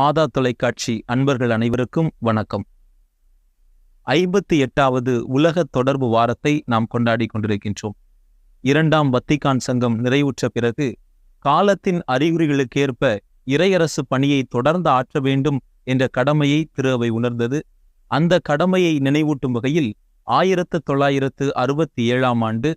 மாதா தொலைக்காட்சி அன்பர்கள் அனைவருக்கும் வணக்கம். ஐம்பத்தி எட்டாவது உலக தொடர்பு வாரத்தை நாம் கொண்டாடி கொண்டிருக்கின்றோம். இரண்டாம் வத்திகான் சங்கம் நிறைவுற்ற பிறகு காலத்தின் அறிகுறிகளுக்கேற்ப இறையரசு பணியை தொடர்ந்து ஆற்ற வேண்டும் என்ற கடமையை திரு அவை உணர்ந்தது. அந்த கடமையை நினைவூட்டும் வகையில் ஆயிரத்து தொள்ளாயிரத்து அறுபத்தி ஏழாம் ஆண்டு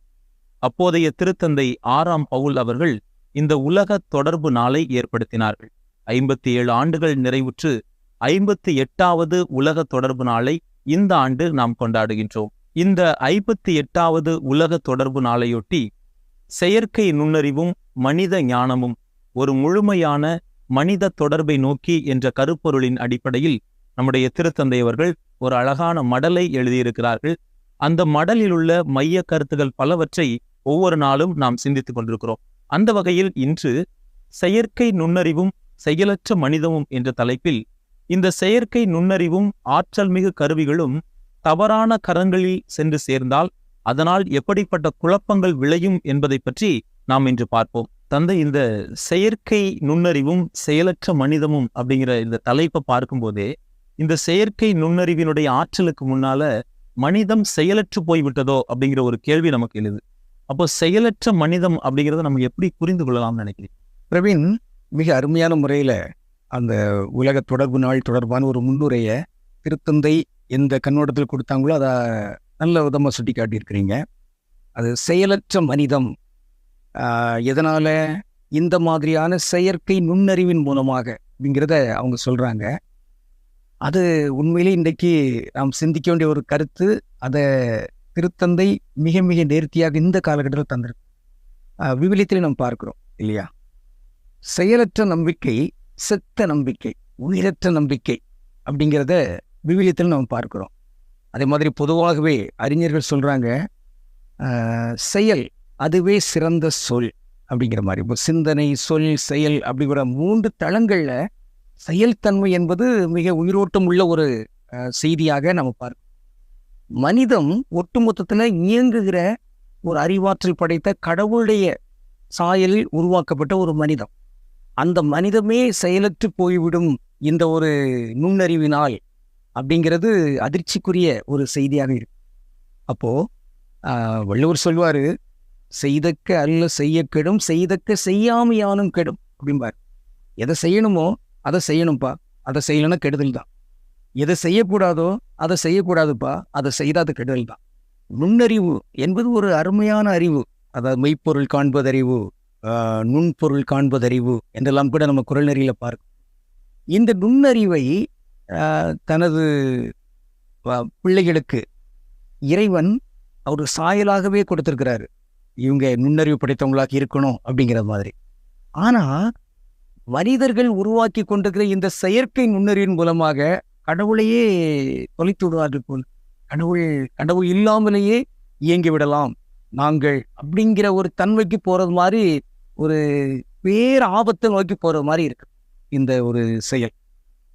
அப்போதைய திருத்தந்தை ஆறாம் பவுல் அவர்கள் இந்த உலக தொடர்பு நாளை ஏற்படுத்தினார்கள். ஐம்பத்தி ஏழு ஆண்டுகள் நிறைவுற்று ஐம்பத்தி எட்டாவது உலக தொடர்பு நாளை இந்த ஆண்டு நாம் கொண்டாடுகின்றோம். இந்த ஐம்பத்தி எட்டாவது உலக தொடர்பு நாளையொட்டி செயற்கை நுண்ணறிவும் மனித ஞானமும் ஒரு முழுமையான மனித தொடர்பை நோக்கி என்ற கருப்பொருளின் அடிப்படையில் நம்முடைய திருத்தந்தையவர்கள் ஒரு அழகான மடலை எழுதியிருக்கிறார்கள். அந்த மடலில் உள்ள மைய கருத்துகள் பலவற்றை ஒவ்வொரு நாளும் நாம் சிந்தித்துக் கொண்டிருக்கிறோம். அந்த வகையில் இன்று செயற்கை நுண்ணறிவும் செயலற்ற மனிதமும் என்ற தலைப்பில் இந்த செயற்கை நுண்ணறிவும் ஆற்றல் மிகு கருவிகளும் தவறான கரங்களில் சென்று சேர்ந்தால் அதனால் எப்படிப்பட்ட குழப்பங்கள் விளையும் என்பதை பற்றி நாம் இன்று பார்ப்போம். தந்தை இந்த செயற்கை நுண்ணறிவும் செயலற்ற மனிதமும் அப்படிங்கிற இந்த தலைப்பை பார்க்கும்போதே இந்த செயற்கை நுண்ணறிவினுடைய ஆற்றலுக்கு முன்னால மனிதம் செயலற்று போய்விட்டதோ அப்படிங்கிற ஒரு கேள்வி நமக்கு எழுது. அப்போ செயலற்ற மனிதம் அப்படிங்கிறத நம்ம எப்படி புரிந்து கொள்ளலாம்னு நினைக்கிறேன் பிரவீன் மிக அருமையான முறையில் அந்த உலக தொடர்பு நாள் தொடர்பான ஒரு முன்னுரையை திருத்தந்தை எந்த கண்ணோட்டத்தில் கொடுத்தாங்களோ அதை நல்ல விதமாக சுட்டி காட்டியிருக்கிறீங்க அது செயலற்ற மனிதம். எதனால் இந்த மாதிரியான செயற்கை நுண்ணறிவின் மூலமாக அப்படிங்கிறத அவங்க சொல்கிறாங்க அது உண்மையிலே இன்றைக்கு நாம் சிந்திக்க வேண்டிய ஒரு கருத்து. அதை திருத்தந்தை மிக மிக நேர்த்தியாக இந்த காலகட்டத்தில் தந்திருக்கு விவிலியத்தில் நாம் பார்க்குறோம் இல்லையா? செயலற்ற நம்பிக்கை செத்த நம்பிக்கை உயிரற்ற நம்பிக்கை அப்படிங்கிறத விவிலியத்தில் நம்ம பார்க்குறோம். அதே மாதிரி பொதுவாகவே அறிஞர்கள் சொல்கிறாங்க செயல் அதுவே சிறந்த சொல் அப்படிங்கிற மாதிரி. இப்போ சிந்தனை சொல் செயல் அப்படிங்கிற மூன்று தளங்களில் செயல்தன்மை என்பது மிக உயிரோட்டம் உள்ள ஒரு செய்தியாக நம்ம பார்க்கணும் மனிதம் ஒட்டுமொத்தத்தில் இயங்குகிற ஒரு அறிவாற்றல் படைத்த கடவுளுடைய சாயலில் உருவாக்கப்பட்ட ஒரு மனிதம். அந்த மனிதமே செயலற்று போய்விடும் இந்த ஒரு நுண்ணறிவினால் அப்படிங்கிறது அதிர்ச்சிக்குரிய ஒரு செய்தியாக இருக்கு. அப்போ வள்ளுவர் சொல்வார் செய்தக்க அல்ல செய்ய கெடும் செய்தக்க செய்யாமையானும் கெடும் அப்படிம்பார். எதை செய்யணுமோ அதை செய்யணும்ப்பா அதை செய்யலைன்னா கெடுதல் தான். எதை செய்யக்கூடாதோ அதை செய்யக்கூடாதுப்பா. அதை செய்தாது கெடுதல் தான். நுண்ணறிவு என்பது ஒரு அருமையான அறிவு. அதாவது மெய்ப்பொருள் காண்பதறிவு நுண்பொருள் காண்பதறிவு என்றெல்லாம் கூட நம்ம குரல் நெறியில் பார்க்கும் இந்த நுண்ணறிவை தனது பிள்ளைகளுக்கு இறைவன் அவர் சாயலாகவே கொடுத்துருக்கிறாரு. இவங்க நுண்ணறிவு படைத்தவங்களாக இருக்கணும் அப்படிங்கிற மாதிரி. ஆனால் மனிதர்கள் உருவாக்கி கொண்டிருக்கிற இந்த செயற்கை நுண்ணறிவின் மூலமாக கடவுளையே தொலைத்து விடுவார்கள் போல். கடவுள் கடவுள் இல்லாமலேயே இயங்கி விடலாம். நாங்கள் அப்படிங்கிற ஒரு தன்மைக்கு போகிறது மாதிரி ஒரு பேர் ஆபத்தை நோக்கி போகிற மாதிரி இருக்கு இந்த ஒரு செயல்.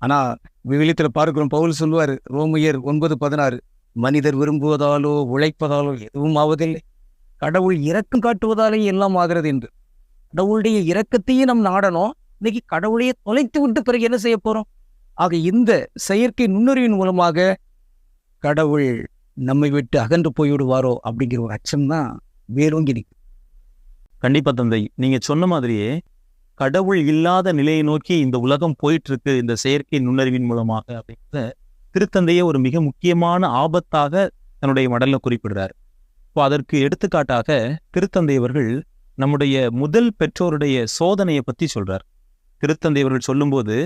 ஆனால் விவிலியத்தில் பார்க்கிறோம் பவுல் சொல்லுவார் ரோமையர் ஒன்பது பதினாறு மனிதர் விரும்புவதாலோ உழைப்பதாலோ எதுவும் ஆவதில்லை. கடவுள் இறக்கம் காட்டுவதாலே எல்லாம் ஆகிறது என்று. கடவுளுடைய இரக்கத்தையும் நம் நாடணும். இன்னைக்கு கடவுளையே தொலைத்து விட்டு பிறகு என்ன செய்ய போறோம்? ஆக இந்த செயற்கை நுண்ணறிவின் மூலமாக கடவுள் நம்மை விட்டு அகன்று போய்விடுவாரோ அப்படிங்கிற ஒரு அச்சம் தான் வேலோங்கி நிற்கும் கண்டிப்பா தந்தை. நீங்க சொன்ன மாதிரியே கடவுள் இல்லாத நிலையை நோக்கி இந்த உலகம் போயிட்டு இருக்கு இந்த செயற்கை நுண்ணறிவின் மூலமாக அப்படிங்கிற திருத்தந்தையே ஒரு மிக முக்கியமான ஆபத்தாக தன்னுடைய மடலில் குறிப்பிடுறார். இப்போ அதற்கு எடுத்துக்காட்டாக திருத்தந்தை அவர்கள் நம்முடைய முதல் பெற்றோருடைய சோதனையை பத்தி சொல்றார். திருத்தந்தையவர்கள் சொல்லும்போது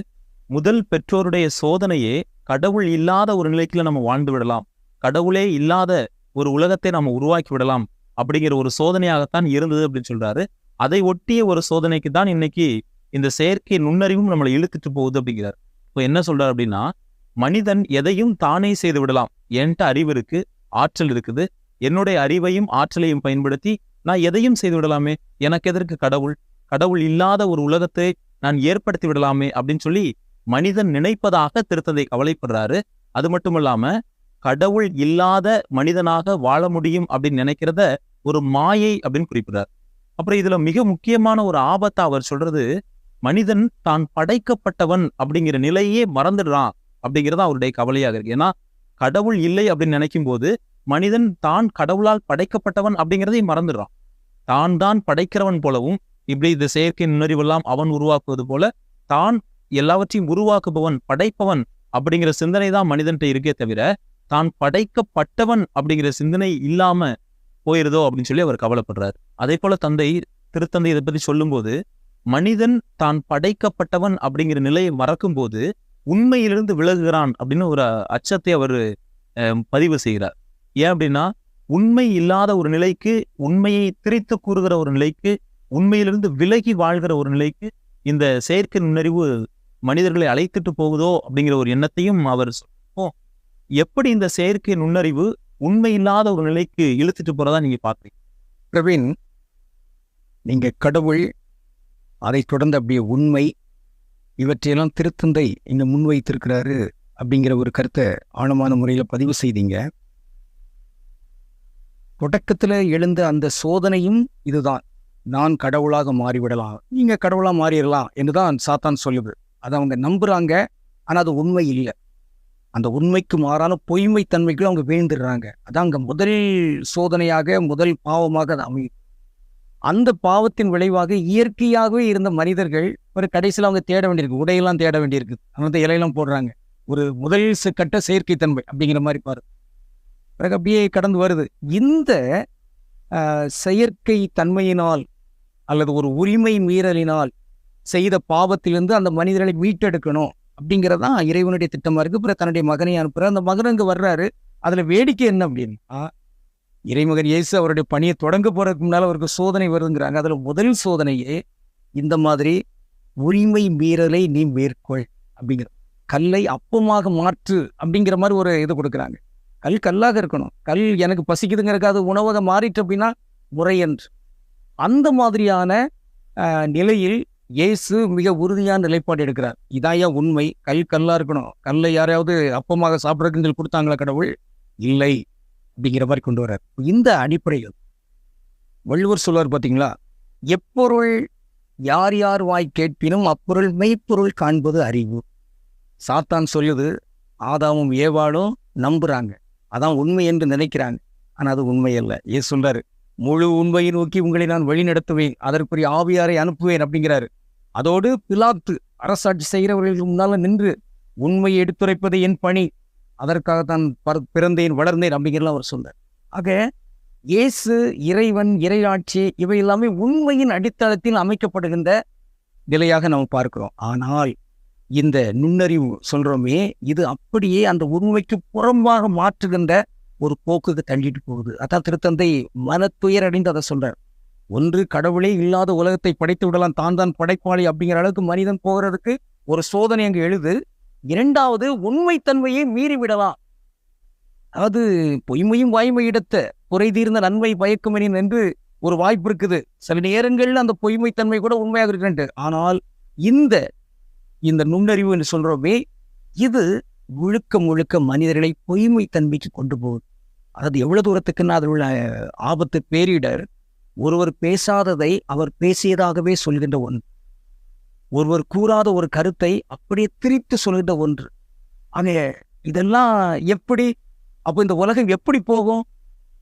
முதல் பெற்றோருடைய சோதனையே கடவுள் இல்லாத ஒரு நிலைக்குள்ள நம்ம வாழ்ந்து விடலாம். கடவுளே இல்லாத ஒரு உலகத்தை நாம் உருவாக்கி விடலாம். அப்படிங்கிற ஒரு சோதனையாகத்தான் இருந்தது அப்படின்னு சொல்றாரு. அதை ஒட்டிய ஒரு சோதனைக்கு தான் இன்னைக்கு இந்த செயற்கை நுண்ணறிவும் நம்மளை இழுத்துட்டு போகுது அப்படிங்கிறார். இப்போ என்ன சொல்றாரு அப்படின்னா மனிதன் எதையும் தானே செய்து விடலாம். என்கிட்ட அறிவு இருக்கு ஆற்றல் இருக்குது. என்னுடைய அறிவையும் ஆற்றலையும் பயன்படுத்தி நான் எதையும் செய்து விடலாமே? எனக்கு எதற்கு கடவுள்? கடவுள் இல்லாத ஒரு உலகத்தை நான் ஏற்படுத்தி விடலாமே அப்படின்னு சொல்லி மனிதன் நினைப்பதாக திருத்தந்தை கவலைப்படுறாரு. அது மட்டும் இல்லாம கடவுள் இல்லாத மனிதனாக வாழ முடியும் அப்படின்னு நினைக்கிறத ஒரு மாயை அப்படின்னு குறிப்பிடார் அப்புறம் இதுல மிக முக்கியமான ஒரு ஆபத்தை அவர் சொல்றது மனிதன் தான் படைக்கப்பட்டவன் அப்படிங்கிற நிலையே மறந்துடுறான் அப்படிங்கிறது அவருடைய கவலையாக இருக்கு. ஏன்னா கடவுள் இல்லை அப்படின்னு நினைக்கும் போது மனிதன் தான் கடவுளால் படைக்கப்பட்டவன் அப்படிங்கிறதையும் மறந்துடுறான். தான் தான் படைக்கிறவன் போலவும் இப்படி இந்த செயற்கை நுண்ணறிவெல்லாம் அவன் உருவாக்குவது போல தான் எல்லாவற்றையும் உருவாக்குபவன் படைப்பவன் அப்படிங்கிற சிந்தனை தான் மனிதன்கிட்ட இருக்கே தவிர தான் படைக்கப்பட்டவன் அப்படிங்கிற சிந்தனை இல்லாம போயிருதோ அப்படின்னு சொல்லி அவர் கவலைப்படுறார். அதே போல தந்தை திருத்தந்தை இதை பத்தி சொல்லும்போது மனிதன் தான் படைக்கப்பட்டவன் அப்படிங்கிற நிலையை மறக்கும்போது உண்மையிலிருந்து விலகுகிறான் அப்படின்னு ஒரு அச்சத்தை அவர் பதிவு செய்கிறார். ஏன் அப்படின்னா உண்மை இல்லாத ஒரு நிலைக்கு உண்மையை திரித்து கூறுகிற ஒரு நிலைக்கு உண்மையிலிருந்து விலகி வாழ்கிற ஒரு நிலைக்கு இந்த செயற்கை நுண்ணறிவு மனிதர்களை அழைத்துட்டு போகுதோ அப்படிங்கிற ஒரு எண்ணத்தையும் அவர் எப்படி இந்த செயற்கை நுண்ணறிவு உண்மை இல்லாத ஒரு நிலைக்கு இழுத்துட்டு போறதா நீங்க பார்க்குறீங்க? பிரவீன் நீங்க கடவுள் அதைத் தொடர்ந்து அப்படியே உண்மை இவற்றையெல்லாம் திருத்தந்தை இங்க முன்வைத்திருக்கிறாரு அப்படிங்கிற ஒரு கருத்தை ஆழமான முறையில் பதிவு செய்தீங்க. தொடக்கத்தில் எழுந்த அந்த சோதனையும் இதுதான். நான் கடவுளாக மாறிவிடலாம். நீங்க கடவுளா மாறிடலாம் என்று தான் சாத்தான் சொல்லுது. அதை அவங்க நம்புறாங்க ஆனா அது உண்மை இல்லை. அந்த உண்மைக்கு மாறான பொய்மை தன்மைக்குள்ள அவங்க வீழ்ந்துடுறாங்க. அதான் அங்கே முதல் சோதனையாக முதல் பாவமாக அது அமையும். அந்த பாவத்தின் விளைவாக இயற்கையாகவே இருந்த மனிதர்கள் ஒரு கடைசியில் அவங்க தேட வேண்டியிருக்கு உடையெல்லாம் தேட வேண்டியிருக்கு. அந்த இலையெல்லாம் போடுறாங்க. ஒரு முதல் கட்ட செயற்கை செயற்கைத்தன்மை அப்படிங்கிற மாதிரி பாரு. பிறகு அப்படியே கடந்து வருது. இந்த செயற்கை தன்மையினால் அல்லது ஒரு உரிமை மீறலினால் செய்த பாவத்திலிருந்து அந்த மனிதர்களை மீட்டெடுக்கணும். அப்படிங்கிறதான் இறைவனுடைய திட்டமா இருக்கு. பிற தன்னுடைய மகனை அனுப்புறாரு. அந்த மகன் அங்கே வர்றாரு. அதுல வேடிக்கை என்ன அப்படின்னா? இறைமகன் இயேசு அவருடைய பணியை தொடங்க போறதுக்கு முன்னால அவருக்கு சோதனை வருதுங்கிறாங்க. அதுல முதல் சோதனையே இந்த மாதிரி உரிமை மீறலை நீ மேற்கொள் அப்படிங்கிற கல்லை அப்பமாக மாற்று அப்படிங்கிற மாதிரி ஒரு இது கொடுக்குறாங்க. கல் கல்லாக இருக்கணும். கல் எனக்கு பசிக்குதுங்கிறக்காது உணவகம் மாறிட்டு அப்படின்னா முறையன்று அந்த மாதிரியான நிலையில் இயேசு மிக உறுதியான நிலைப்பாடு எடுக்கிறார். இதாயா உண்மை. கல் கல்லா இருக்கணும். கல்லை யாரையாவது அப்பமாக சாப்பிட்றதுக்கு சொல்லி கொடுத்தாங்களா கடவுள்? இல்லை. அப்படிங்கிற மாதிரி கொண்டு வர்றார். இந்த அடிப்படையில் வள்ளுவர் சொல்வார் பார்த்தீங்களா? எப்பொருள் யார் யார் வாய் கேட்பினும் அப்பொருள் மெய்ப்பொருள் காண்பது அறிவு. சாத்தான் சொல்லுது ஆதாமும் ஏவாளும் நம்புறாங்க. அதான் உண்மை என்று நினைக்கிறாங்க. ஆனா அது உண்மை அல்ல. ஏ சொல்றாரு முழு உண்மையை நோக்கி உங்களை நான் வழி நடத்துவேன் அதற்குரிய ஆவியாரை அனுப்புவேன் அப்படிங்கிறாரு. அதோடு பிலாத்து அரசாட்சி செய்கிறவர்களுக்கு முன்னால நின்று உண்மையை எடுத்துரைப்பது என் பணி. அதற்காக தான் பிறந்தேன் வளர்ந்தேன் அப்படிங்கிறலாம் அவர் சொன்னார் ஆக இயேசு இறைவன் இறையாட்சி இவை எல்லாமே உண்மையின் அடித்தளத்தில் அமைக்கப்படுகின்ற நிலையாக நாம் பார்க்கிறோம். ஆனால் இந்த நுண்ணறிவு சொல்றோமே இது அப்படியே அந்த உண்மைக்கு புறம்பாக மாற்றுகின்ற ஒரு போக்குக்கு தள்ளிட்டு போகுது. அதான் திருத்தந்தை மனத்துயர் அடைந்து அதை சொல்கிறார் ஒன்று கடவுளே இல்லாத உலகத்தை படைத்து விடலாம் தான் தான் படைப்பாளி அப்படிங்கிற அளவுக்கு மனிதன் போகிறதுக்கு ஒரு சோதனை அங்கு எழுது. இரண்டாவது உண்மைத்தன்மையை மீறி விடலாம் அதாவது பொய்மையும் வாய்மை இடத்த குறை தீர்ந்த நன்மை பயக்குமெனின் என்று ஒரு வாய்ப்பு இருக்குது. சில நேரங்களில் அந்த பொய்மைத்தன்மை கூட உண்மையாக இருக்கின்ற ஆனால் இந்த இந்த நுண்ணறிவு என்று சொல்றோமே இது முழுக்க முழுக்க மனிதர்களை பொய்மைத்தன்மைக்கு கொண்டு போகுது. அதாவது எவ்வளவு தூரத்துக்குன்னா அதில் உள்ள ஆபத்து பேரிடர் ஒருவர் பேசாததை அவர் பேசியதாகவே சொல்கின்ற ஒன்று. ஒருவர் கூறாத ஒரு கருத்தை அப்படியே திரித்து சொல்கின்ற ஒன்று. ஆக இதெல்லாம் எப்படி? அப்போ இந்த உலகம் எப்படி போகும்?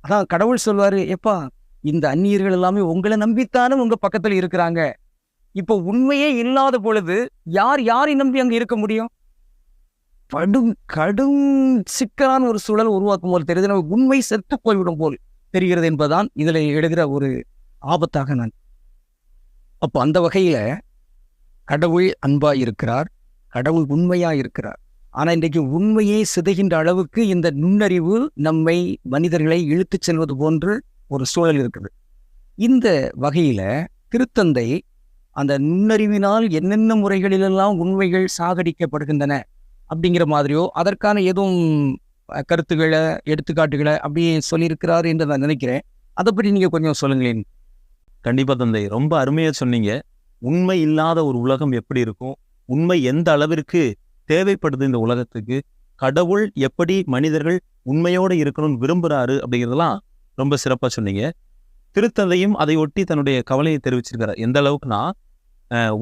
அதான் கடவுள் சொல்வார் எப்பா இந்த அந்நியர்கள் எல்லாமே உங்களை நம்பித்தானே உங்க பக்கத்துல இருக்கிறாங்க. இப்போ உண்மையே இல்லாத பொழுது யார் யாரை நம்பி அங்க இருக்க முடியும்? கடும் கடும் சிக்கலான ஒரு சூழல் உருவாக்கும் போல் தெரியுது. நம்ம உண்மை செத்து போய்விடும் போல். தெரிகிறது என்பதுதான் இதுல எழுகிற ஒரு ஆபத்தாக நான். அப்போ அந்த வகையில கடவுள் அன்பாக இருக்கிறார் கடவுள் உண்மையா இருக்கிறார் ஆனா இன்றைக்கு உண்மையை சிதைகின்ற அளவுக்கு இந்த நுண்ணறிவு நம்மை மனிதர்களை இழுத்துச் செல்வது போன்று ஒரு சூழல் இருக்குது. இந்த வகையில திருத்தந்தை அந்த நுண்ணறிவினால் என்னென்ன முறைகளிலெல்லாம் உண்மைகள் சாகடிக்கப்படுகின்றன அப்படிங்கிற மாதிரியோ அதற்கான எதுவும் கருத்துக்களை எடுத்துக்காட்டுகளை அப்படியே சொல்லியிருக்கிறார் என்று நான் நினைக்கிறேன். அதை பற்றி நீங்க கொஞ்சம் சொல்லுங்களேன். கண்டிப்பா தந்தை ரொம்ப அருமையா சொன்னீங்க. உண்மை இல்லாத ஒரு உலகம் எப்படி இருக்கும்? உண்மை எந்த அளவிற்கு தேவைப்படுது இந்த உலகத்துக்கு? கடவுள் எப்படி மனிதர்கள் உண்மையோட இருக்கணும்னு விரும்புறாரு அப்படிங்கிறதெல்லாம் ரொம்ப சிறப்பா சொன்னீங்க. திருத்தந்தையும் அதை ஒட்டி தன்னுடைய கவலையை தெரிவிச்சிருக்கிறார். எந்த அளவுக்குனா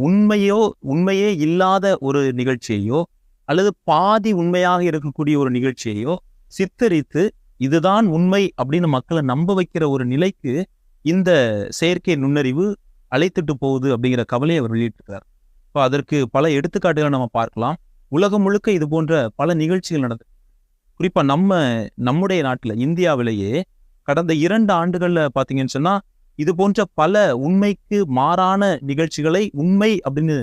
உண்மையோ உண்மையே இல்லாத ஒரு நிகழ்ச்சியையோ அல்லது பாதி உண்மையாக இருக்கக்கூடிய ஒரு நிகழ்ச்சியையோ சித்தரித்து இதுதான் உண்மை அப்படின்னு மக்களை நம்ப வைக்கிற ஒரு நிலைக்கு இந்த செயற்கை நுண்ணறிவு அழைத்துட்டு போகுது அப்படிங்கிற கவலையை அவர் வெளியிட்டிருக்கிறார் இப்போ அதற்கு பல எடுத்துக்காட்டுகளை நம்ம பார்க்கலாம். உலகம் முழுக்க இது போன்ற பல நிகழ்ச்சிகள் நடந்து குறிப்பா நம்ம நம்முடைய நாட்டுல இந்தியாவிலேயே கடந்த இரண்டு ஆண்டுகள்ல பாத்தீங்கன்னு சொன்னா இது போன்ற பல உண்மைக்கு மாறான நிகழ்ச்சிகளை உண்மை அப்படின்னு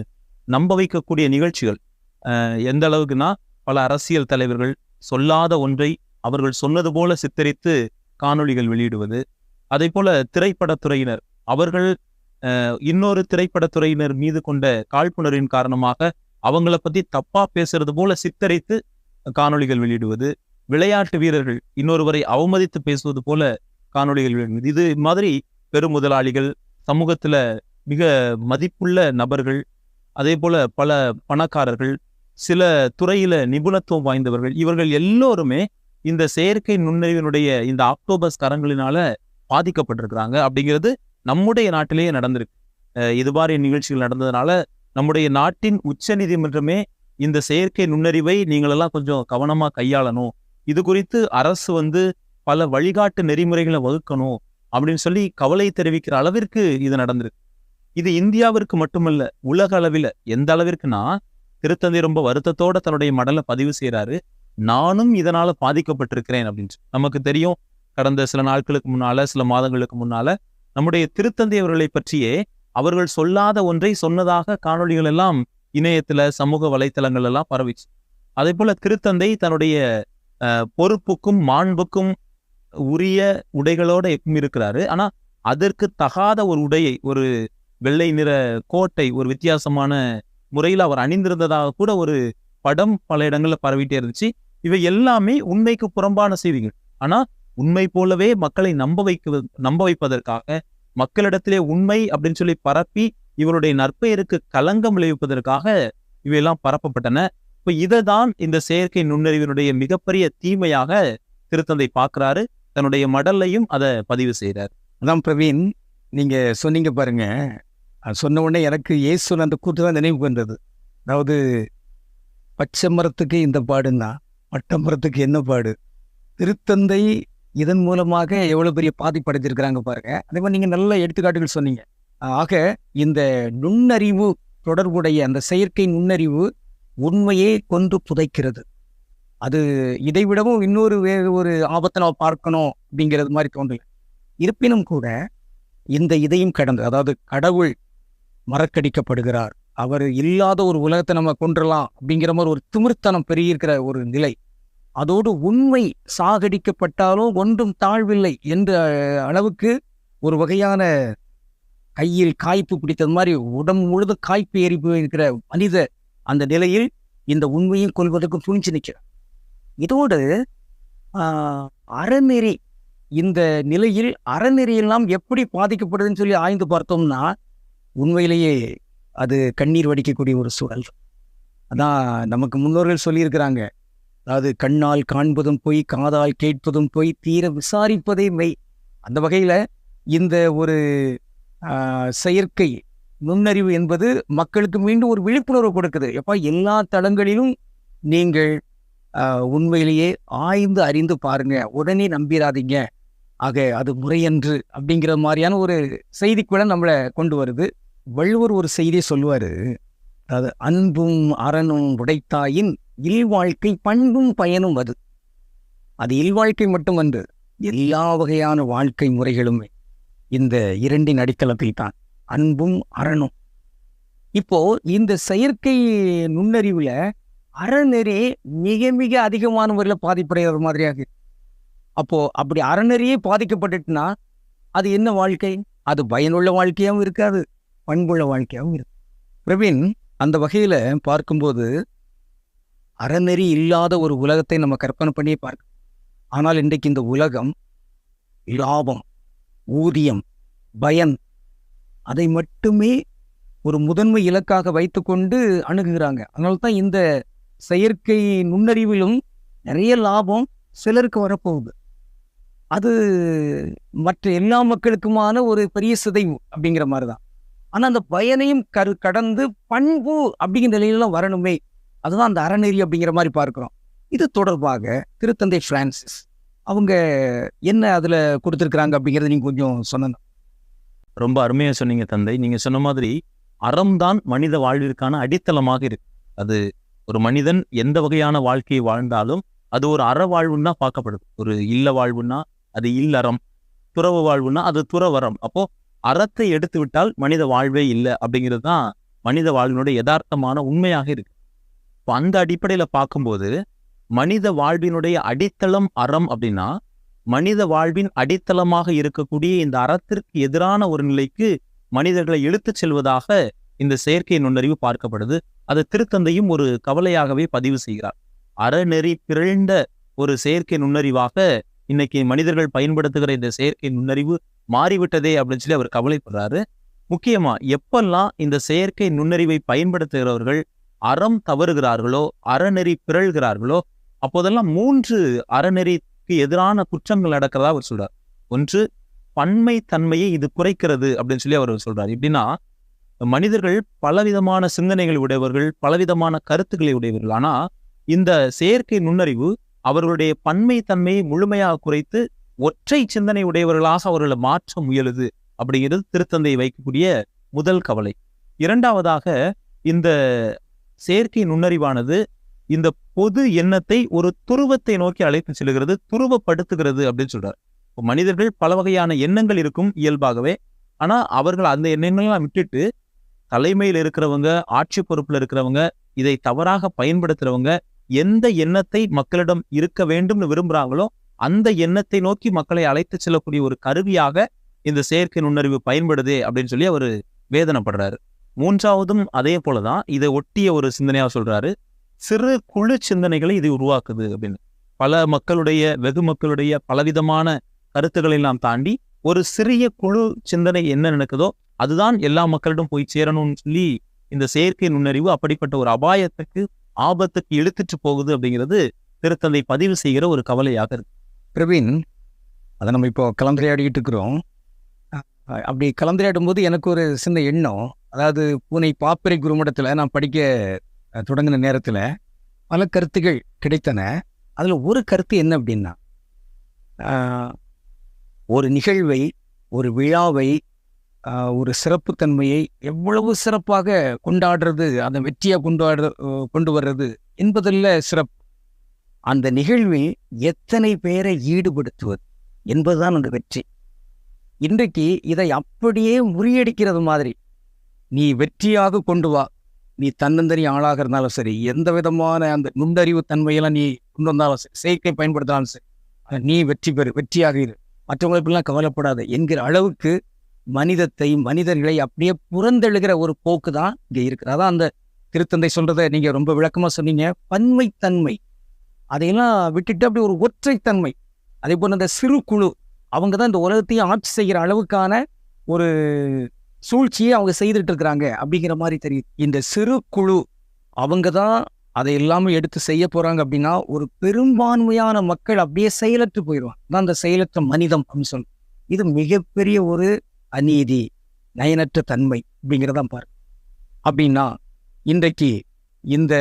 நம்ப வைக்கக்கூடிய நிகழ்ச்சிகள் எந்த அளவுக்குன்னா பல அரசியல் தலைவர்கள் சொல்லாத ஒன்றை அவர்கள் சொன்னது போல சித்தரித்து காணொளிகள் வெளியிடுவது. அதே போல திரைப்படத்துறையினர் அவர்கள் இன்னொரு திரைப்படத்துறையினர் மீது கொண்ட காழ்ப்புணர்வின் காரணமாக அவங்கள பத்தி தப்பா பேசுறது போல சித்தரித்து காணொளிகள் வெளியிடுவது. விளையாட்டு வீரர்கள் இன்னொருவரை அவமதித்து பேசுவது போல காணொளிகள் வெளியிடுவது. இது மாதிரி பெருமுதலாளிகள் சமூகத்துல மிக மதிப்புள்ள நபர்கள் அதே போல பல பணக்காரர்கள் சில துறையில நிபுணத்துவம் வாய்ந்தவர்கள் இவர்கள் எல்லோருமே இந்த செயற்கை நுண்ணறிவினுடைய இந்த ஆக்டோபஸ் கரங்களினால பாதிக்கப்பட்டிருக்கிறாங்க அப்படிங்கிறது நம்முடைய நாட்டிலேயே நடந்திருக்கு. இது மாதிரி நிகழ்ச்சிகள் நடந்ததுனால நம்முடைய நாட்டின் உச்ச நீதிமன்றமே இந்த செயற்கை நுண்ணறிவை நீங்களெல்லாம் கொஞ்சம் கவனமா கையாளணும். இது குறித்து அரசு வந்து பல வழிகாட்டு நெறிமுறைகளை வகுக்கணும் அப்படின்னு சொல்லி கவலை தெரிவிக்கிற அளவிற்கு இது நடந்திருக்கு. இது இந்தியாவிற்கு மட்டுமல்ல உலக அளவில் எந்த அளவிற்குனா திருத்தந்தை ரொம்ப வருத்தத்தோட தன்னுடைய மடலை பதிவு செய்கிறாரு நானும் இதனால பாதிக்கப்பட்டிருக்கிறேன் அப்படின்னு நமக்கு தெரியும் கடந்த சில நாட்களுக்கு முன்னால சில மாதங்களுக்கு முன்னால நம்முடைய திருத்தந்தை அவர்களை பற்றியே அவர்கள் சொல்லாத ஒன்றை சொன்னதாக காணொளிகள் எல்லாம் இணையத்துல சமூக வலைத்தளங்கள் எல்லாம் பரவிச்சு. அதே போல திருத்தந்தை தன்னுடைய பொறுப்புக்கும் மாண்புக்கும் உரிய உடைகளோட எப்பவும் இருக்கிறாரு. ஆனா அதற்கு தகாத ஒரு உடையை ஒரு வெள்ளை நிற கோட்டை ஒரு வித்தியாசமான முறையில் அவர் அணிந்திருந்ததாக கூட ஒரு படம் பல இடங்கள்ல பரவிட்டே இருந்துச்சு. இவை எல்லாமே உண்மைக்கு புறம்பான செய்திகள். ஆனா உண்மை போலவே மக்களை நம்ப வைக்க நம்ப வைப்பதற்காக மக்களிடத்திலே உண்மை அப்படின்னு சொல்லி பரப்பி இவருடைய நற்பெயருக்கு களங்கம் விளைவிப்பதற்காக இவையெல்லாம் பரப்பப்பட்டன. இப்ப இதை தான் இந்த செயற்கை நுண்ணறிவினுடைய மிகப்பெரிய தீமையாக திருத்தந்தை பார்க்கிறாரு. தன்னுடைய மடல்லையும் அதை பதிவு செய்கிறார் அதான் பிரவீன் நீங்க சொன்னீங்க பாருங்க. அது சொன்ன உடனே எனக்கு இயேசு அந்த கூட்டு தான் நினைவுக்கு வந்தது. அதாவது பச்சை மரத்துக்கு இந்த பாடுன்னா மட்ட மரத்துக்கு என்ன பாடு? திருத்தந்தை இதன் மூலமாக எவ்வளோ பெரிய பாதிப்படைஞ்சிருக்கிறாங்க பாருங்க. அதே மாதிரி நீங்க நல்ல எடுத்துக்காட்டுகள் சொன்னீங்க. ஆக இந்த நுண்ணறிவு தொடர்புடைய அந்த செயற்கை நுண்ணறிவு உண்மையே கொன்று புதைக்கிறது. அது இதை விடவும் இன்னொரு வேறு ஒரு ஆபத்தை நம்ம பார்க்கணும் அப்படிங்கிறது மாதிரி தோன்றல. இருப்பினும் கூட இந்த இதையும் கடந்து அதாவது கடவுள் மறக்கடிக்கப்படுகிறார். அவர் இல்லாத ஒரு உலகத்தை நம்ம கொன்றலாம் அப்படிங்கிற மாதிரி ஒரு திமிர்த்தனம் பெருகிருக்கிற ஒரு நிலை. அதோடு உண்மை சாகடிக்கப்பட்டாலும் ஒன்றும் தாழ்வில்லை என்ற அளவுக்கு ஒரு வகையான கையில் காய்ப்பு பிடித்தது மாதிரி உடம்பு முழுதும் காய்ப்பு ஏறி போயிருக்கிற மனித அந்த நிலையில் இந்த உண்மையும் கொள்வதற்கும் துணிச்சு நிற்கிறார். இதோடு ஆஹ், அறநெறி இந்த நிலையில் அறநெறியெல்லாம் எப்படி பாதிக்கப்படுதுன்னு சொல்லி ஆய்ந்து பார்த்தோம்னா உண்மையிலேயே அது கண்ணீர் வடிக்கக்கூடிய ஒரு சூழல். அதான் நமக்கு முன்னோர்கள் சொல்லியிருக்கிறாங்க. அதாவது கண்ணால் காண்பதும் போய் காதால் கேட்பதும் போய் தீர விசாரிப்பதே மெய். அந்த வகையில் இந்த ஒரு செயற்கை நுண்ணறிவு என்பது மக்களுக்கு மீண்டும் ஒரு விழிப்புணர்வு கொடுக்குது. எப்பா எல்லா தளங்களிலும் நீங்கள் உண்மையிலேயே ஆய்ந்து அறிந்து பாருங்க. உடனே நம்பிராதீங்க. ஆக அது முறையன்று அப்படிங்கிற மாதிரியான ஒரு செய்தி கூட நம்மளை கொண்டு வருது. வள்ளுவர் ஒரு செய்தியை சொல்லுவார் அதாவது அன்பும் அறனும் உடைத்தாயின் இல்வாழ்க்கை பண்பும் பயனும் அது. அது இல்வாழ்க்கை மட்டுமன்று எல்லா வகையான வாழ்க்கை முறைகளுமே இந்த இரண்டின் அடித்தளத்தில் தான் அன்பும் அறனும். இப்போ இந்த செயற்கை நுண்ணறிவுல அறநெறி மிக மிக அதிகமான முறையில் பாதிப்படைகிற மாதிரியாக இருக்கு. அப்போ அப்படி அறநெறியே பாதிக்கப்பட்டுட்டுனா அது என்ன வாழ்க்கை? அது பயனுள்ள வாழ்க்கையாகவும் இருக்காது. பண்புள்ள வாழ்க்கையாகவும் இருக்கு பிரவீன் அந்த வகையில பார்க்கும்போது அறநெறி இல்லாத ஒரு உலகத்தை நம்ம கற்பனை பண்ணியே பார்க்க ஆனால் இன்றைக்கு இந்த உலகம் லாபம் ஊதியம் பயன் அதை மட்டுமே ஒரு முதன்மை இலக்காக வைத்துக்கொண்டு அணுகுகிறாங்க. அதனால தான் இந்த செயற்கை நுண்ணறிவிலும் நிறைய லாபம் சிலருக்கு வரப்போகுது. அது மற்ற எல்லா மக்களுக்குமான ஒரு பெரிய சிதைவு அப்படிங்கிற மாதிரி தான் ஆனா அந்த பயனையும் கரு கடந்து பண்பு அப்படிங்கிற நிலையிலாம் வரணுமே. அதுதான் அந்த அறநெறி அப்படிங்கிற மாதிரி பார்க்கிறோம். இது தொடர்பாக திருத்தந்தை பிரான்சிஸ் அவங்க என்ன அதுல கொடுத்துருக்குறாங்க அப்படிங்கிறத நீங்க கொஞ்சம் சொன்ன ரொம்ப அருமையா சொன்னீங்க தந்தை. நீங்க சொன்ன மாதிரி அறம்தான் மனித வாழ்விற்கான அடித்தளமாக இருக்கு. அது ஒரு மனிதன் எந்த வகையான வாழ்க்கையை வாழ்ந்தாலும் அது ஒரு அற வாழ்வுன்னா பார்க்கப்படுது. ஒரு இல்ல வாழ்வுன்னா அது இல்லறம் துறவு வாழ்வுன்னா அது துறவரம் அப்போ அறத்தை எடுத்து விட்டால் மனித வாழ்வே இல்லை அப்படிங்கிறது தான் மனித வாழ்வினுடைய யதார்த்தமான உண்மையாக இருக்கு. இப்போ அந்த அடிப்படையில பார்க்கும்போது மனித வாழ்வினுடைய அடித்தளம் அறம் அப்படின்னா மனித வாழ்வின் அடித்தளமாக இருக்கக்கூடிய இந்த அறத்திற்கு எதிரான ஒரு நிலைக்கு மனிதர்களை இழுத்துச் செல்வதாக இந்த செயற்கை நுண்ணறிவு பார்க்கப்படுது. அது திருத்தந்தையும் ஒரு கவலையாகவே பதிவு செய்கிறார். அறநெறி பிறழ்ந்த ஒரு செயற்கை நுண்ணறிவாக இன்னைக்கு மனிதர்கள் பயன்படுத்துகிற இந்த செயற்கை நுண்ணறிவு மாறிவிட்டதே அப்படின்னு சொல்லி அவர் கவலைப்படுறாரு. முக்கியமா எப்பெல்லாம் இந்த செயற்கை நுண்ணறிவை பயன்படுத்துகிறவர்கள் அறம் தவறுகிறார்களோ அறநெறி பிறழ்கிறார்களோ அப்போதெல்லாம் மூன்று அறநெறிக்கு எதிரான குற்றங்கள் நடக்கிறதா அவர் சொல்றார். ஒன்று பன்மை தன்மையை இது குறைக்கிறது அப்படின்னு சொல்லி அவர் சொல்றார். எப்படின்னா மனிதர்கள் பலவிதமான சிந்தனைகளை உடையவர்கள் பலவிதமான கருத்துக்களை உடையவர்கள். ஆனா இந்த செயற்கை நுண்ணறிவு அவர்களுடைய பன்மை தன்மையை முழுமையாக குறைத்து ஒற்றை சிந்தனை உடையவர்களாக அவர்களை மாற்ற முயலுது அப்படிங்கிறது திருத்தந்தையை வைக்கக்கூடிய முதல் கவலை. இரண்டாவதாக இந்த செயற்கை நுண்ணறிவானது இந்த பொது எண்ணத்தை ஒரு துருவத்தை நோக்கி அழைத்து செல்கிறது துருவப்படுத்துகிறது அப்படின்னு சொல்றார். மனிதர்கள் பல வகையான எண்ணங்கள் இருக்கும் இயல்பாகவே. ஆனா அவர்கள் அந்த எண்ணங்களெல்லாம் விட்டுட்டு தலைமையில் இருக்கிறவங்க ஆட்சி பொறுப்புல இருக்கிறவங்க இதை தவறாக பயன்படுத்துறவங்க எந்த எண்ணத்தை மக்களிடம் இருக்க வேண்டும்னு விரும்புறாங்களோ அந்த எண்ணத்தை நோக்கி மக்களை அழைத்து செல்லக்கூடிய ஒரு கருவியாக இந்த செயற்கை நுண்ணறிவு பயன்படுதே அப்படின்னு சொல்லி அவர் வேதனைப்படுறாரு. மூன்றாவதும் அதே போலதான் இதை ஒட்டிய ஒரு சிந்தனையா சொல்றாரு. சிறு குழு சிந்தனைகளை இது உருவாக்குது அப்படின்னு. பல மக்களுடைய வெகு மக்களுடைய பலவிதமான கருத்துக்களை எல்லாம் தாண்டி ஒரு சிறிய குழு சிந்தனை என்ன நடக்குதோ அதுதான் எல்லா மக்களிடம் போய் சேரணும்னு சொல்லி இந்த செயற்கை நுண்ணறிவு அப்படிப்பட்ட ஒரு அபாயத்துக்கு ஆபத்துக்கு இழுத்துட்டு போகுது அப்படிங்கிறது திருத்தந்தை பதிவு செய்கிற ஒரு கவலையாக இருக்கு. பிரவீன் அதை நம்ம இப்போ கலந்துரையாடிக்கிட்டு இருக்கிறோம் அப்படி கலந்துரையாடும் போது எனக்கு ஒரு சின்ன எண்ணம். அதாவது பூனை பாப்பிரை குருமடத்தில் நான் படிக்க தொடங்கின நேரத்தில் பல கருத்துகள் கிடைத்தன. அதில் ஒரு கருத்து என்ன அப்படின்னா ஒரு நிகழ்வை ஒரு விழாவை ஒரு சிறப்புத்தன்மையை எவ்வளவு சிறப்பாக கொண்டாடுறது அந்த வெற்றியை கொண்டாடு அஹ், கொண்டு வர்றது என்பதில் சிறப்பு. அந்த நிகழ்வில் எத்தனை பேரை ஈடுபடுத்துவது என்பதுதான் அந்த வெற்றி. இன்றைக்கு இதை அப்படியே முறியடிக்கிறது மாதிரி. நீ வெற்றியாக கொண்டு வா. நீ தன்னந்தனி ஆளாக இருந்தாலும் சரி எந்த விதமான அந்த நுண்ணறிவு தன்மையெல்லாம் நீ கொண்டு வந்தாலும் சரி செயற்கை பயன்படுத்தினாலும் சரி நீ வெற்றி பெறு வெற்றியாக இரு. மற்றவங்களுக்கெல்லாம் கவலைப்படாது என்கிற அளவுக்கு மனிதத்தை மனிதர்களை அப்படியே புறந்தெழுகிற ஒரு போக்கு தான் இங்கே இருக்குது அதான் அந்த திருத்தந்தை சொல்றதை நீங்க ரொம்ப விளக்கமா சொன்னீங்க. பன்மைத்தன்மை. அதையெல்லாம் விட்டுட்டு அப்படி ஒரு ஒற்றைத்தன்மை. அதே போல இந்த சிறு குழு அவங்க தான் இந்த உலகத்தையும் ஆட்சி செய்கிற அளவுக்கான ஒரு சூழ்ச்சியை அவங்க செய்துட்டு இருக்கிறாங்க அப்படிங்கிற மாதிரி தெரியுது. இந்த சிறு குழு அவங்க தான் அதை எல்லாமே எடுத்து செய்ய போறாங்க அப்படின்னா ஒரு பெரும்பான்மையான மக்கள் அப்படியே செயலற்று போயிடுவாங்க. தான் அந்த செயலற்ற மனிதம் அப்படின்னு சொல்லணும் இது மிகப்பெரிய ஒரு அநீதி நயனற்ற தன்மை அப்படிங்கிறதான் பாரு அப்படின்னா இன்றைக்கு இந்த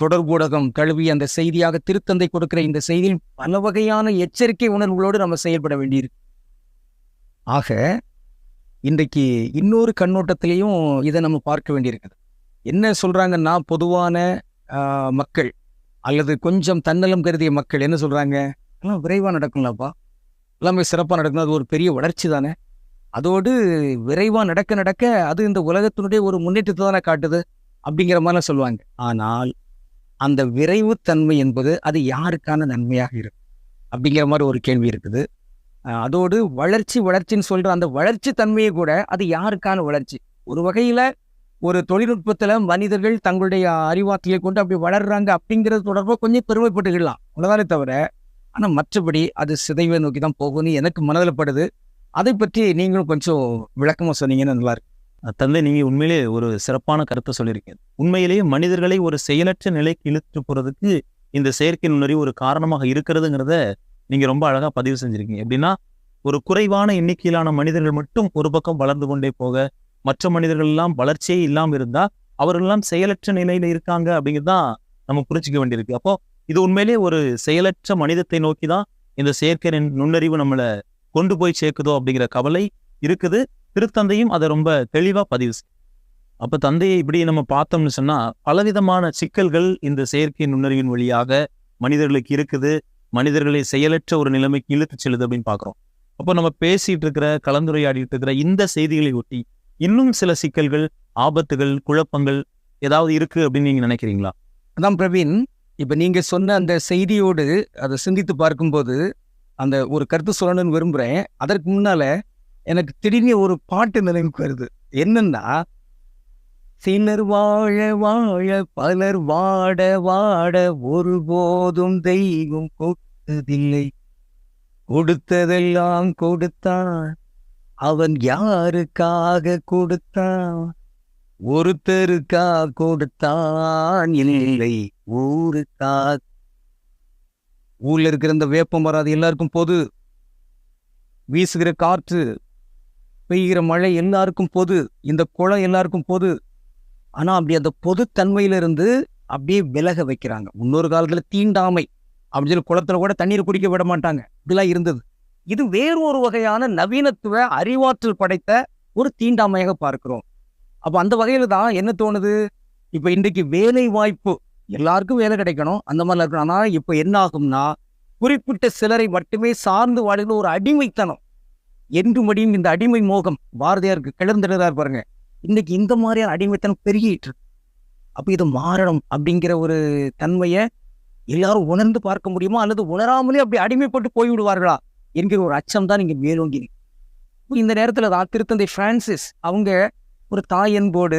தொடர்பூடகம் கழுவி அந்த செய்தியாக திருத்தந்தை கொடுக்கிற இந்த செய்தியில் பல வகையான எச்சரிக்கை உணர்வுகளோடு நம்ம செயல்பட வேண்டியிருக்கு. ஆக இன்றைக்கு இன்னொரு கண்ணோட்டத்திலையும் இதை நம்ம பார்க்க வேண்டியிருக்குது. என்ன சொல்றாங்கன்னா பொதுவான ஆஹ், மக்கள் அல்லது கொஞ்சம் தன்னலம் கருதிய மக்கள் என்ன சொல்றாங்க? எல்லாம் விரைவாக நடக்கும்லப்பா எல்லாமே சிறப்பாக நடக்கணும். அது ஒரு பெரிய வளர்ச்சி தானே. அதோடு விரைவாக நடக்க நடக்க அது இந்த உலகத்தினுடைய ஒரு முன்னேற்றத்தை தானே காட்டுது அப்படிங்கிற மாதிரிலாம் சொல்லுவாங்க. ஆனால் அந்த விரைவுத்தன்மை என்பது அது யாருக்கான நன்மையாக இருக்கும் அப்படிங்கிற மாதிரி ஒரு கேள்வி இருக்குது. அதோடு வளர்ச்சி வளர்ச்சின்னு சொல்ற அந்த வளர்ச்சி தன்மையை கூட அது யாருக்கான வளர்ச்சி? ஒரு வகையில ஒரு தொழில்நுட்பத்துல மனிதர்கள் தங்களுடைய அறிவாற்றலை கொண்டு அப்படி வளர்றாங்க அப்படிங்கிறது தொடர்பாக கொஞ்சம் பெருமைப்பட்டுக்கலாம் அவ்வளவுதானே தவிர ஆனா மற்றபடி அது சிதைவை நோக்கி தான் போகும்னு எனக்கு மனதில் படுது. அதை பற்றி நீங்களும் கொஞ்சம் விளக்கமா சொன்னீங்கன்னா நல்லா இருக்கு தந்தை நீங்க உண்மையிலே ஒரு சிறப்பான கருத்தை சொல்லியிருக்கீங்க. உண்மையிலேயே மனிதர்களை ஒரு செயலற்ற நிலைக்கு இழுத்து போறதுக்கு இந்த செயற்கை நுண்ணறிவு ஒரு காரணமாக இருக்கிறதுங்கிறத நீங்க ரொம்ப அழகா பதிவு செஞ்சிருக்கீங்க. எப்படின்னா ஒரு குறைவான எண்ணிக்கையிலான மனிதர்கள் மட்டும் ஒரு பக்கம் வளர்ந்து கொண்டே போக மற்ற மனிதர்கள் எல்லாம் வளர்ச்சியே இல்லாம இருந்தா அவர்கள்லாம் செயலற்ற நிலையில இருக்காங்க அப்படிங்கிறது தான் நம்ம புரிஞ்சுக்க வேண்டியிருக்கு. அப்போ இது உண்மையிலேயே ஒரு செயலற்ற மனிதத்தை நோக்கி தான் இந்த செயற்கை நுண்ணறிவு நம்மளை கொண்டு போய் சேர்க்குதோ அப்படிங்கிற கவலை இருக்குது. திருத்தந்தையும் அதை ரொம்ப தெளிவா பதிவு செய்யும் அப்ப தந்தையை இப்படி நம்ம பார்த்தோம்னு சொன்னா பலவிதமான சிக்கல்கள் இந்த செயற்கை நுண்ணறிவின் வழியாக மனிதர்களுக்கு இருக்குது. மனிதர்களை செயலற்ற ஒரு நிலைமைக்கு இழுத்துச் செல்லுது அப்படின்னு பார்க்குறோம். அப்போ நம்ம பேசிட்டு இருக்கிற கலந்துரையாடிட்டு இருக்கிற இந்த செய்திகளை ஒட்டி இன்னும் சில சிக்கல்கள் ஆபத்துகள் குழப்பங்கள் ஏதாவது இருக்கு அப்படின்னு நீங்க நினைக்கிறீங்களா? அதான் பிரவீன் இப்போ நீங்கள் சொன்ன அந்த செய்தியோடு அதை சிந்தித்து பார்க்கும்போது அந்த ஒரு கருத்து சொல்லணும்னு விரும்புகிறேன் அதற்கு முன்னால எனக்கு திடீர்னு ஒரு பாட்டு நினைவுக்கு வருது. என்னன்னா சிலர் வாழ வாழ பலர் வாட வாட ஒருபோதும் தெய்வம் கொடுத்ததில்லை. கொடுத்ததெல்லாம் கொடுத்தான். அவன் யாருக்காக கொடுத்தான்? ஒருத்தருக்கா கொடுத்தான் இல்லை ஊருக்கா ஊர்ல இருக்கிற இந்த வேப்பம் மரம் அது எல்லாருக்கும் பொது. வீசுகிற காற்று பெய்கிற மழை எல்லாருக்கும் பொது இந்த குளம் எல்லாருக்கும் பொது ஆனா அப்படி அந்த பொதுத்தன்மையில இருந்து அப்படியே விலக வைக்கிறாங்க. முன்னொரு காலத்துல தீண்டாமை அப்படின்னு சொல்லி குளத்துல கூட தண்ணீர் குடிக்க விட மாட்டாங்க. இதெல்லாம் இருந்தது. இது வேறொரு வகையான நவீனத்துவ அறிவாற்றல் படைத்த ஒரு தீண்டாமையாக பார்க்கிறோம். அப்போ அந்த வகையில தான் என்ன தோணுது? இப்போ இன்றைக்கு வேலை வாய்ப்பு எல்லாருக்கும் வேலை கிடைக்கணும். அந்த மாதிரிலாம் இருக்கணும். ஆனால் இப்போ என்ன ஆகும்னா குறிப்பிட்ட சிலரை மட்டுமே சார்ந்து வாழ்கிற ஒரு அடிமைத்தனம். என்று முடியும் இந்த அடிமை மோகம் பாரதியாருக்கு கிளர்ந்துடுறார் பாருங்க. இன்னைக்கு இந்த மாதிரியான அடிமைத்தனம் பெருகிட்டு இருக்கு. அப்போ இது மாறணும் அப்படிங்கிற ஒரு தன்மையை எல்லாரும் உணர்ந்து பார்க்க முடியுமா? அல்லது உணராமலே அப்படி அடிமைப்பட்டு போய்விடுவார்களா? என்கிற ஒரு அச்சம் தான் இங்கே மேலோங்கி இந்த நேரத்தில் தான் திருத்தந்தை பிரான்சிஸ் அவங்க ஒரு தாயன்போடு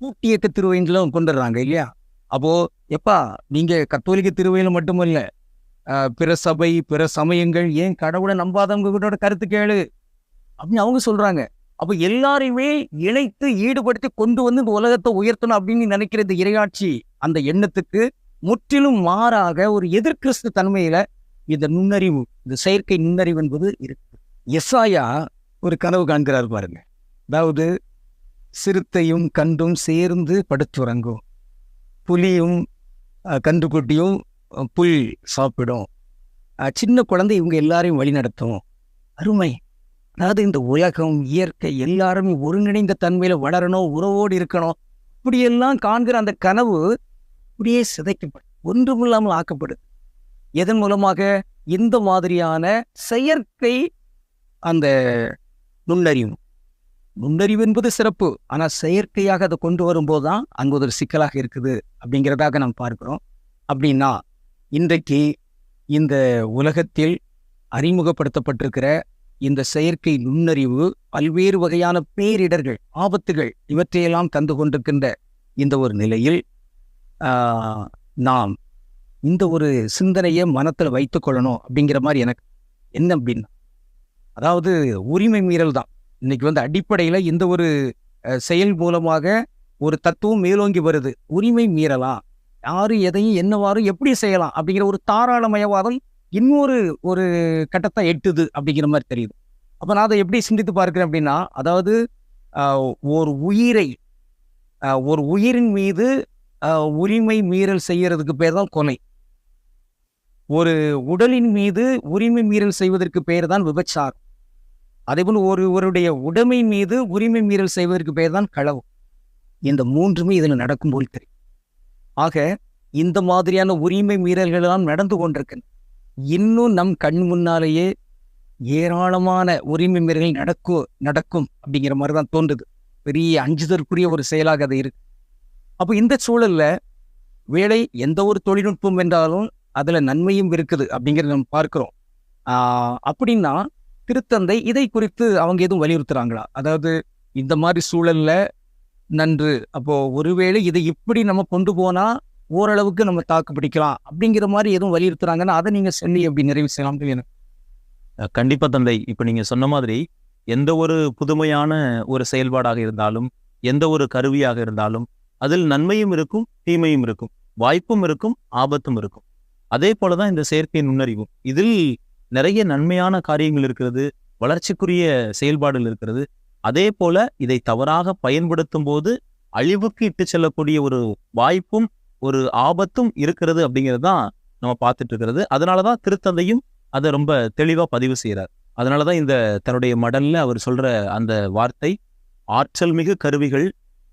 கூட்டியக்க திருவையிலும் கொண்டுடுறாங்க இல்லையா? அப்போ எப்பா நீங்க கத்தோலிக்க திருவையில மட்டுமல்ல. ஆஹ், பிற சபை பிற சமயங்கள் ஏன் கடவுளை நம்பாதவங்க கூட கருத்து கேளு. அப்படின்னு அவங்க சொல்றாங்க. அப்போ எல்லாரையுமே இணைத்து ஈடுபடுத்தி கொண்டு வந்து இந்த உலகத்தை உயர்த்தணும் அப்படின்னு நினைக்கிற இந்த இரையாட்சி அந்த எண்ணத்துக்கு முற்றிலும் மாறாக ஒரு எதிர்கிறிஸ்து தன்மையில இந்த நுண்ணறிவு இந்த செயற்கை நுண்ணறிவு என்பது இருக்கு. எஸ்ஆயா ஒரு கனவு காண்கிறார் பாருங்க. அதாவது சிறுத்தையும் கண்டும் சேர்ந்து படுத்துறங்கும். புலியும் கன்றுக்குட்டியும் புல் சாப்பிடும். சின்ன குழந்தை இவங்க எல்லாரையும் வழிநடத்தும். அருமை. அதாவது இந்த உலகம் இயற்கை எல்லாருமே ஒருங்கிணைந்த தன்மையில வளரணும் உறவோடு இருக்கணும். இப்படியெல்லாம் காண்கிற அந்த கனவு இப்படியே சிதைக்கப்படும். ஒன்றுமில்லாமல் ஆக்கப்படுது. எதன் மூலமாக? இந்த மாதிரியான செயற்கை அந்த நுண்ணறிவு. நுண்ணறிவு என்பது சிறப்பு. ஆனா செயற்கையாக அதை கொண்டு வரும்போது தான் அங்கு ஒரு சிக்கலாக இருக்குது அப்படிங்கிறதாக நாம் பார்க்கிறோம். அப்படின்னா இன்றைக்கு இந்த உலகத்தில் அறிமுகப்படுத்தப்பட்டிருக்கிற இந்த செயற்கை நுண்ணறிவு பல்வேறு வகையான பேரிடர்கள் ஆபத்துகள் இவற்றையெல்லாம் தந்து கொண்டிருக்கின்ற இந்த ஒரு நிலையில் ஆஹ், நாம் இந்த ஒரு சிந்தனையை மனத்தில் வைத்துக்கொள்ளணும் அப்படிங்கிற மாதிரி எனக்கு என்ன அப்படின்னா அதாவது உரிமை மீறல் தான். இன்னைக்கு வந்து அடிப்படையில் இந்த ஒரு செயல் மூலமாக ஒரு தத்துவம் மேலோங்கி வருது. உரிமை மீறலாம். யாரு எதையும் என்னவாரும் எப்படி செய்யலாம் அப்படிங்கிற ஒரு தாராளமயவாதம் இன்னொரு ஒரு கட்டத்தை எட்டுது அப்படிங்கிற மாதிரி தெரியுது. அப்போ நான் அதை எப்படி சிந்தித்து பார்க்கிறேன் அப்படின்னா அதாவது ஒரு உயிரை ஒரு உயிரின் மீது உரிமை மீறல் செய்யறதுக்கு பேர் தான் கொலை. ஒரு உடலின் மீது உரிமை மீறல் செய்வதற்கு பெயர் தான் விபச்சாரம். அதேபோல் ஒருவருடைய உடைமை மீது உரிமை மீறல் செய்வதற்கு பெயர் தான் களவு. இந்த மூன்றுமே இதில் நடக்கும் போல் தெரியும். ஆக இந்த மாதிரியான உரிமை மீறல்கள் எல்லாம் நடந்து கொண்டிருக்கின்றன. இன்னும் நம் கண் முன்னாலேயே ஏராளமான உரிமை மீறல்கள் நடக்கும் நடக்கும் அப்படிங்கிற மாதிரி தான் தோன்றுது. பெரிய அஞ்சுதற்குரிய ஒரு செயலாக அது இருக்கு. அப்போ இந்த சூழல்ல வேலை எந்த ஒரு தொழில்நுட்பம் என்றாலும் அதுல நன்மையும் இருக்குது அப்படிங்கிறத நம்ம பார்க்குறோம். அப்படின்னா திருத்தந்தை இதை குறித்து அவங்க எதுவும் வலியுறுத்துறாங்களா? அதாவது இந்த மாதிரி சூழல்ல நன்று அப்போ ஒருவேளை இதை இப்படி நம்ம கொண்டு போனா ஓரளவுக்கு நம்ம தாக்கு பிடிக்கலாம் அப்படிங்கிற மாதிரி எதுவும் வலியுறுத்துறாங்கன்னா அதை நீங்க சொல்லி எப்படி நிறைவு செய்யலாம் கண்டிப்பா தந்தை. இப்ப நீங்க சொன்ன மாதிரி எந்த ஒரு புதுமையான ஒரு செயல்பாடாக இருந்தாலும் எந்த ஒரு கருவியாக இருந்தாலும் அதில் நன்மையும் இருக்கும் தீமையும் இருக்கும். வாய்ப்பும் இருக்கும் ஆபத்தும் இருக்கும். அதே போலதான் இந்த செயற்கை நுண்ணறிவும். இதில் நிறைய நன்மையான காரியங்கள் இருக்கிறது வளர்ச்சிக்குரிய செயல்பாடுகள் இருக்கிறது. அதே போல இதை தவறாக பயன்படுத்தும் போது அழிவுக்கு இட்டு செல்லக்கூடிய ஒரு வாய்ப்பும் ஒரு ஆபத்தும் இருக்கிறது அப்படிங்கிறது தான் நம்ம பார்த்துட்டு இருக்கிறது அதனாலதான் திருத்தந்தையும் அதை ரொம்ப தெளிவா பதிவு செய்கிறார் அதனாலதான் இந்த தன்னுடைய மடலில் அவர் சொல்ற அந்த வார்த்தை ஆற்றல் மிகு கருவிகள்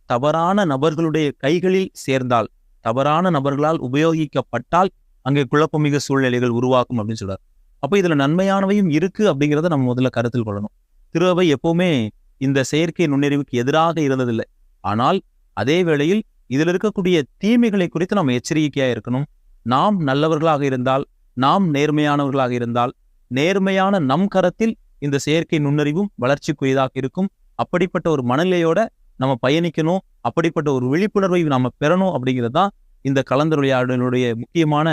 தவறான நபர்களுடைய கைகளில் சேர்ந்தால் தவறான நபர்களால் உபயோகிக்கப்பட்டால் அங்கே குழப்பமிகு சூழ்நிலைகள் உருவாக்கும் அப்படின்னு சொல்றார். அப்போ இதுல நன்மையானவையும் இருக்கு அப்படிங்கிறத நம்ம முதல்ல கருத்தில் கொள்ளணும். திருவை எப்பவுமே இந்த செயற்கை நுண்ணறிவுக்கு எதிராக இருந்ததில்லை. ஆனால் அதே வேளையில் இதில் இருக்கக்கூடிய தீமைகளை குறித்து நாம் எச்சரிக்கையா இருக்கணும். நாம் நல்லவர்களாக இருந்தால் நாம் நேர்மையானவர்களாக இருந்தால் நேர்மையான நம் கரத்தில் இந்த செயற்கை நுண்ணறிவும் வளர்ச்சிக்குரியதாக இருக்கும். அப்படிப்பட்ட ஒரு மனநிலையோட நம்ம பயணிக்கணும். அப்படிப்பட்ட ஒரு விழிப்புணர்வை நாம பெறணும் அப்படிங்கிறது தான் இந்த கலந்துரையாடலுடைய முக்கியமான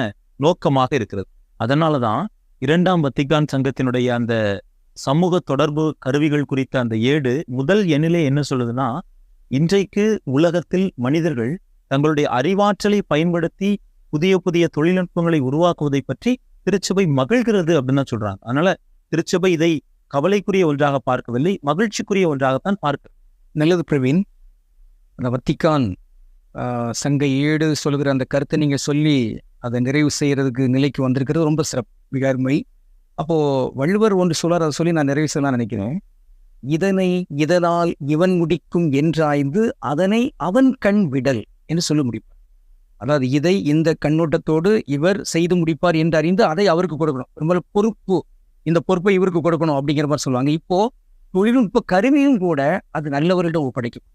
நோக்கமாக இருக்கிறது. அதனால தான் இரண்டாம் வத்திகான் சங்கத்தினுடைய அந்த சமூக தொடர்பு கருவிகள் குறித்த அந்த ஏடு முதல் எண்ணிலே என்ன சொல்லுதுன்னா இன்றைக்கு உலகத்தில் மனிதர்கள் தங்களுடைய அறிவாற்றலை பயன்படுத்தி புதிய புதிய தொழில்நுட்பங்களை உருவாக்குவதை பற்றி திருச்சபை மகிழ்கிறது அப்படின்னு தான் சொல்றாங்க. அதனால திருச்சபை இதை கவலைக்குரிய ஒன்றாக பார்க்கவில்லை மகிழ்ச்சிக்குரிய ஒன்றாகத்தான் பார்க்க நல்லது பிரவீன். அந்த வத்திக்கான் ஆஹ், சங்க ஏடு சொல்கிற அந்த கருத்தை நீங்கள் சொல்லி அதை நிறைவு செய்யறதுக்கு நிலைக்கு வந்திருக்கிறது ரொம்ப சிறப்பு மிக அருமை. அப்போ வள்ளுவர் ஒன்று சொல்லார் அதை சொல்லி நான் நிறைவு செய்யலாம் நினைக்கிறேன். இதனை இதனால் இவன் முடிக்கும் என்றாய்ந்து அதனை அவன் கண் விடல் என்று சொல்ல முடிப்பார் அதாவது இதை இந்த கண்ணோட்டத்தோடு இவர் செய்து முடிப்பார் என்று அறிந்து அதை அவருக்கு கொடுக்கணும். ரொம்ப பொறுப்பு இந்த பொறுப்பை இவருக்கு கொடுக்கணும் அப்படிங்கிற மாதிரி சொல்லுவாங்க. இப்போ தொழில்நுட்ப கருவியும் கூட அது நல்லவர்களிடம் ஒப்படைக்கும்.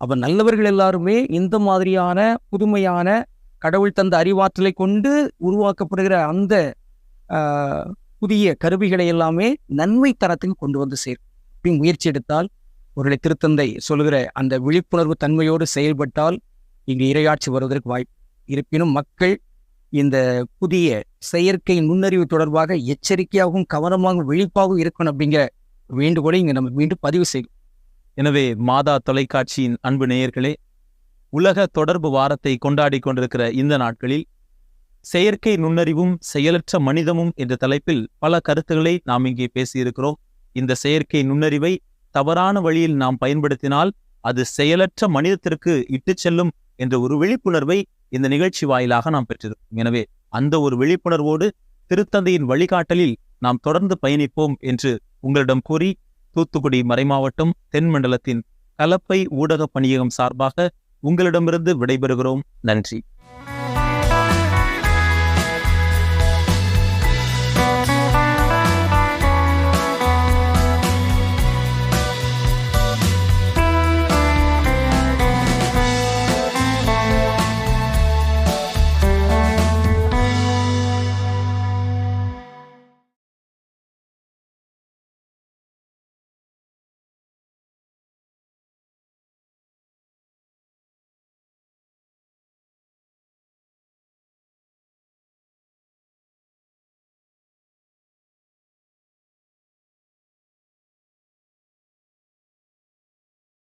அப்ப நல்லவர்கள் எல்லாருமே இந்த மாதிரியான புதுமையான கடவுள் தந்த அறிவாற்றலை கொண்டு உருவாக்கப்படுகிற அந்த புதிய கருவிகளை எல்லாமே நன்மை தரத்துக்கு கொண்டு வந்து சேரும். முயற்சி எடுத்தால் ஒருவேளை திருத்தந்தை சொல்லுகிற அந்த விழிப்புணர்வு தன்மையோடு செயல்பட்டால் இங்கு இரையாட்சி வருவதற்கு வாய்ப்பு இருப்பினும் மக்கள் இந்த புதிய செயற்கை நுண்ணறிவு தொடர்பாக எச்சரிக்கையாகவும் கவனமாகவும் விழிப்பாகவும் இருக்கணும் அப்படிங்கிற வேண்டுகோளை இங்கே நம்ம மீண்டும் பதிவு செய்யும் எனவே மாதா தொலைக்காட்சியின் அன்பு நேயர்களே உலக தொடர்பு வாரத்தை கொண்டாடி கொண்டிருக்கிற இந்த நாட்களில் செயற்கை நுண்ணறிவும் செயலற்ற மனிதமும் என்ற தலைப்பில் பல கருத்துக்களை நாம் இங்கே பேசியிருக்கிறோம். இந்த செயற்கை நுண்ணறிவை தவறான வழியில் நாம் பயன்படுத்தினால் அது செயலற்ற மனிதத்திற்கு இட்டுச் செல்லும் என்ற ஒரு விழிப்புணர்வை இந்த நிகழ்ச்சி வாயிலாக நாம் பெற்றிருக்கோம் எனவே அந்த ஒரு விழிப்புணர்வோடு திருத்தந்தையின் வழிகாட்டலில் நாம் தொடர்ந்து பயணிப்போம் என்று உங்களிடம் கூறி தூத்துக்குடி மறைமாவட்டம் தென் மண்டலத்தின் கலப்பை ஊடக பணியகம் சார்பாக உங்களிடமிருந்து விடைபெறுகிறோம். நன்றி.